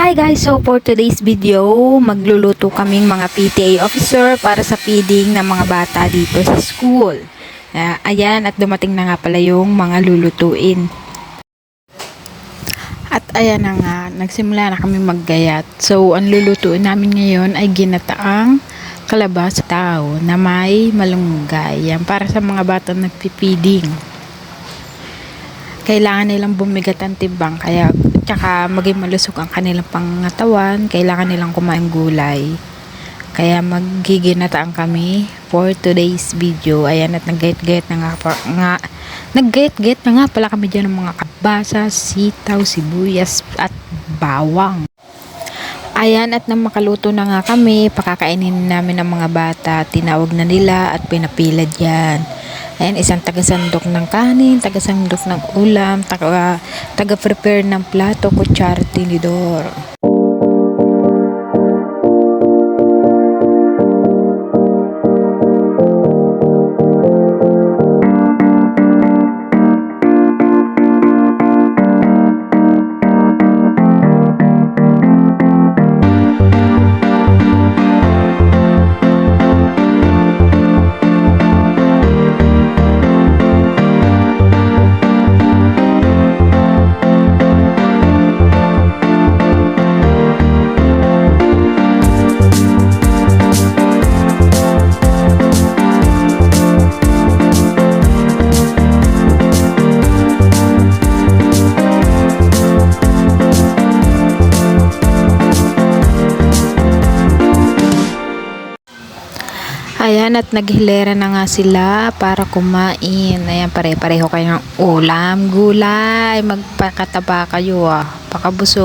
Hi guys, so for today's video, magluluto kaming mga PTA officer para sa feeding ng mga bata dito sa school. Ah, ayan, at dumating na nga pala yung mga lulutuin. At ayan na nga, nagsimula na kami maggayat. So, ang lulutuin namin ngayon ay ginataang kalabasa tao na may malunggay. Yan, para sa mga bata nagpipiding kailangan nilang bumigat ang timbang kaya tsaka maging malusog ang kanilang pangatawan kailangan nilang kumain gulay. Kaya magiginataan kami for today's video. Ayan at nag-get-get na nga, pa- nga nag-get-get na nga pala kami dyan ng mga kabasa, sitaw, sibuyas at bawang. Ayan at nang makaluto na nga kami, pakakainin namin ng mga bata, tinawag na nila at pinapila dyan. Ayan, isang tagasandok ng kanin, tagasandok ng ulam, taga, taga-prepare ng plato, kutsara, tinidor. Ayan at naghilera na nga sila para kumain. Ayan pare-pareho kayo ng ulam, gulay. Magpakataba kayo ah. Pakabuso.